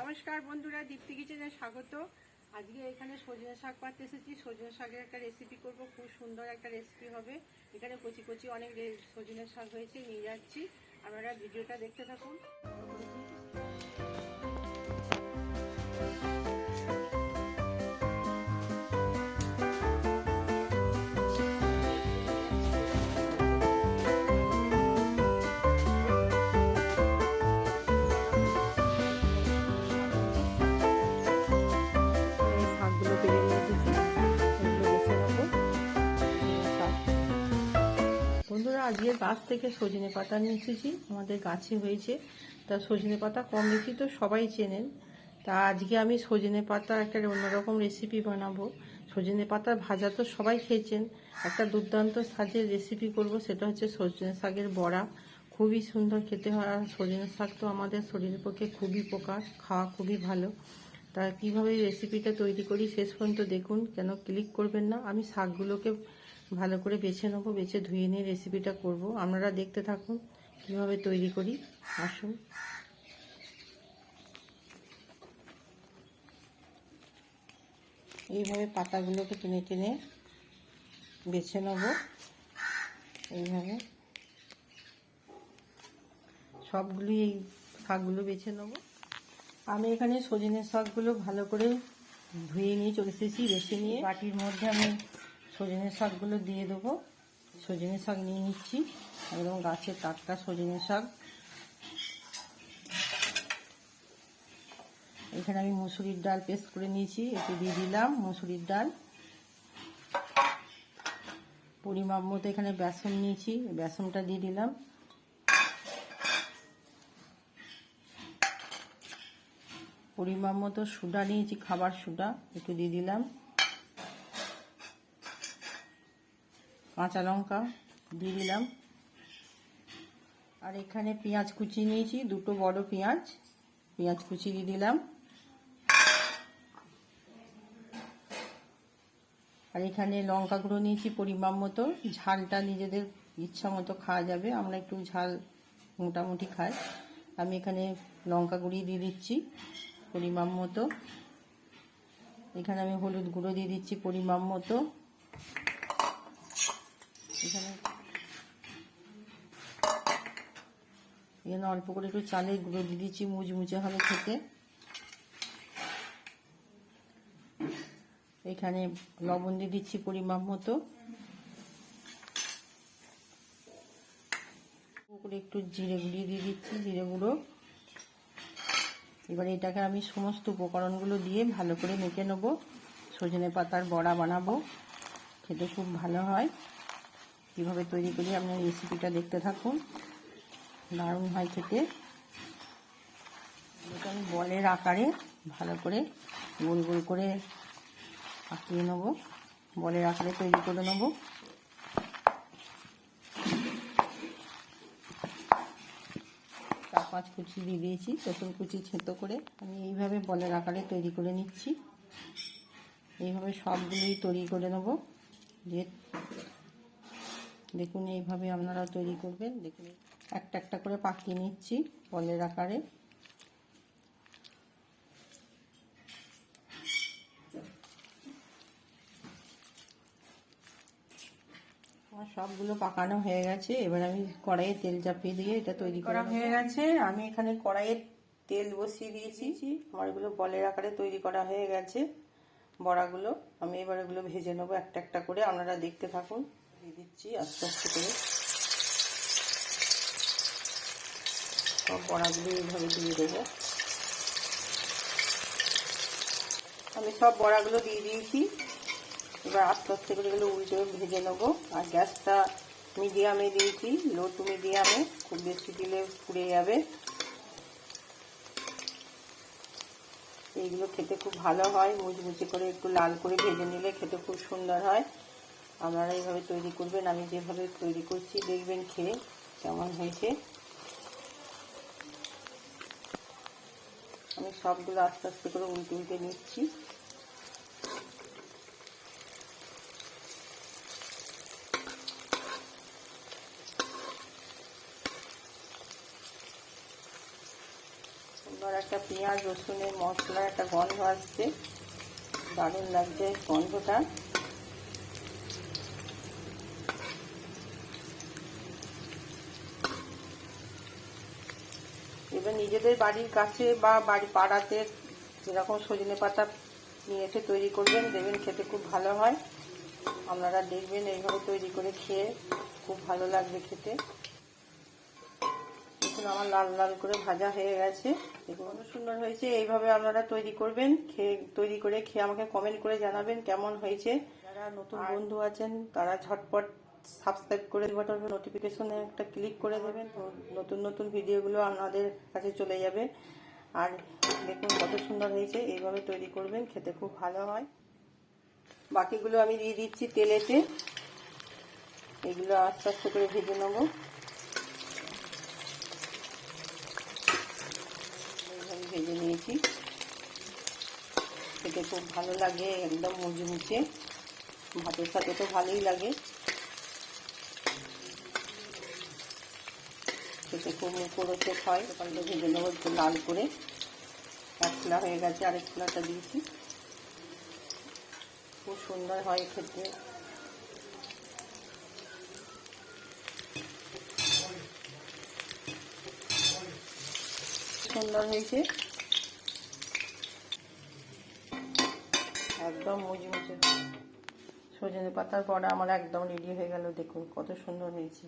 নমস্কার বন্ধুরা, দীপ্তি কিচেনে স্বাগত। আজকে এখানে সজনে শাক পাতে এসেছি। সজনে শাকের একটা রেসিপি করব। খুব সুন্দর একটা রেসিপি হবে। এখানে কচি কচি অনেক সজনে শাক হয়েছে, নিয়ে যাচ্ছি। আপনারা ভিডিওটা দেখতে থাকুন। আজকে গাছ থেকে সজনে পাতা নিয়ে এসেছি আমাদের গাছে হয়েছে। তা সজনে পাতা কম বেশি তো সবাই চেনেন। তা আজকে আমি সজনে পাতা একটা অন্যরকম রেসিপি বানাবো। সজনে পাতা ভাজা তো সবাই খেয়েছেন। একটা দুর্দান্ত সাজের রেসিপি করব, সেটা হচ্ছে সজনে শাকের বড়া। খুবই সুন্দর খেতে হয়, আর সজনে শাক তো আমাদের শরীরের পক্ষে খুবই উপকার, খাওয়া খুবই ভালো। তা কীভাবে রেসিপিটা তৈরি করি শেষ পর্যন্ত দেখুন, কেন ক্লিক করবেন না। আমি শাকগুলোকে ভালো করে বেছে নেব, বেছে ধুয়ে নিয়ে রেসিপিটা করব। আপনারা দেখতে থাকুন, কীভাবে তৈরি করি। আসুন। এইভাবে পাতাগুলোকে টেনে টেনে বেছে নেব। এইভাবে। সবগুলি এই শাকগুলো বেছে নেব। আমি এখানে সজনে শাকগুলো ভালো করে ধুয়ে নিয়ে চলে এসেছি, বেছে নিয়ে। বাটির মধ্যে আমি সজনে শাকগুলো দিয়ে দেবো। সজনে শাক নিয়ে নিচ্ছি। একদম গাছের টাটকা সজনে শাক। এখানে আমি মুসুরির ডাল পেস্ট করে নিয়েছি একটু দিয়ে দিলাম মুসুরির ডাল। পরিমাপ মতো এখানে বেসন নিয়েছি, বেসনটা দিয়ে দিলাম। পরিমাপ মতো সুডা নিয়েছি, খাবার সুডা, একটু দিয়ে দিলাম। কাঁচা লঙ্কা দিয়ে দিলাম। আর এখানে পেঁয়াজ কুচি নিয়েছি, দুটো বড় পেঁয়াজ। পেঁয়াজ কুচি দিয়ে দিলাম। আর এখানে লঙ্কা গুঁড়ো নিয়েছি পরিমাণ মতো। ঝালটা নিজেদের ইচ্ছা মতো খাওয়া যাবে, আমরা একটু ঝাল মোটামুটি খাই। আমি এখানে লঙ্কা গুঁড়ি দিয়ে দিচ্ছি পরিমাণ মতো। এখানে আমি হলুদ গুঁড়ো দিয়ে দিচ্ছি পরিমাণ মতো। এখানে। এখানে অল্প করে একটু চালের গুঁড়ো দিয়ে দিচ্ছি মুচমুচে হবে খেতে। এখানে লবণ দিয়ে দিচ্ছি পরিমাপ মতো। করে একটু জিরে গুঁড়িয়ে দিয়ে দিচ্ছি, জিরে গুঁড়ো। এবার এটাকে আমি সমস্ত উপকরণগুলো দিয়ে ভালো করে মেখে নেব। সজনে পাতার বড়া বানাবো। খেতে খুব ভালো হয়। কীভাবে তৈরি করি আপনার রেসিপিটা দেখতে থাকুন। দারুণ হয় খেতে। আমি বলের আকারে ভালো করে গোল গোল করে আঁকিয়ে নেব। বলের আকারে তৈরি করে নেব। পাঁচ কুচি দিয়ে দিয়েছি রসুন কুচি ছেঁতো করে। আমি এইভাবে বলের আকারে তৈরি করে নিচ্ছি। এইভাবে সবগুলোই তৈরি করে নেব। দিয়ে দেখুন এইভাবে আপনারা তৈরি করবেন। দেখুন একটা একটা করে পাকিয়ে নিচ্ছি বলের আকারে। আমার সবগুলো পাকানো হয়ে গেছে। এবার আমি কড়াইয়ে তেল চাপিয়ে দিয়ে এটা তৈরি করা হয়ে গেছে। আমি এখানে কড়াইয়ে তেল বসিয়ে দিয়েছি। আমার এগুলো বলের আকারে তৈরি করা হয়ে গেছে। বড়াগুলো আমি এবার এগুলো ভেজে নেব একটা একটা করে। আপনারা দেখতে থাকুন। দিয়ে দিচ্ছি আস্তে আস্তে করে। সব বড়াগুলো এইভাবে দিয়ে দেবো। আমি সব বড়াগুলো দিয়ে দিয়েছি। এবার আস্তে আস্তে করে এগুলো উল্টে ভেজে নেব। আর গ্যাসটা মিডিয়ামে দিয়েছি, লো টু মিডিয়ামে। খুব বেশি দিলে পুড়ে যাবে। এইগুলো খেতে খুব ভালো হয়। মুচমুচে করে একটু লাল করে ভেজে নিলে খেতে খুব সুন্দর হয়। আপনারা এইভাবে তৈরি করবেন, আমি যেভাবে তৈরি করছি, দেখবেন খেয়ে কেমন হয়েছে। আমি সবগুলো আস্তে আস্তে করে উল্টে উল্টে নিচ্ছি। একটা পেঁয়াজ, রসুনের মশলা একটা গন্ধ আসছে। দারুণ লাগছে গন্ধটা। এবার নিজেদের বাড়ির কাছে বা বাড়ি পাড়াতে যেরকম সজনে পাতা নিয়ে এসে তৈরি করবেন দেবেন খেতে খুব ভালো হয়। আপনারা দেখবেন এইভাবে তৈরি করে খেয়ে খুব ভালো লাগবে খেতে। দেখুন আমার লাল লাল করে ভাজা হয়ে গেছে। দেখুন সুন্দর হয়েছে। এইভাবে আপনারা তৈরি করবেন খেয়ে তৈরি করে খেয়ে আমাকে কমেন্ট করে জানাবেন কেমন হয়েছে। যারা নতুন বন্ধু আছেন তারা ঝটপট সাবস্ক্রাইব করে বাটন নোটিফিকেশনে একটা ক্লিক করে দেবেন নতুন নতুন ভিডিওগুলো আপনাদের কাছে চলে যাবে। আর দেখুন কত সুন্দর হয়েছে, এইভাবে তৈরি করবেন, খেতে খুব ভালো হয়। বাকিগুলো আমি দিয়ে দিচ্ছি তেলেতে। এগুলো আস্তে আস্তে করে ভেজে নেব। এইভাবে ভেজে নিয়েছি। খেতে খুব ভালো লাগে, একদম মুচমুচে। ভাতের সাথে তো ভালোই লাগে। খুব মুখরোচক হয়। ওখানটা ভেজে নেব একটু লাল করে। এক খোলা হয়ে গেছে, আরেক খোলাটা দিয়েছি। খুব সুন্দর হয় খেতে। সুন্দর হয়েছে। একদম মুচমুচে। সজনে পাতার পরে আমার একদম রেডি হয়ে গেল, দেখুন কত সুন্দর হয়েছে।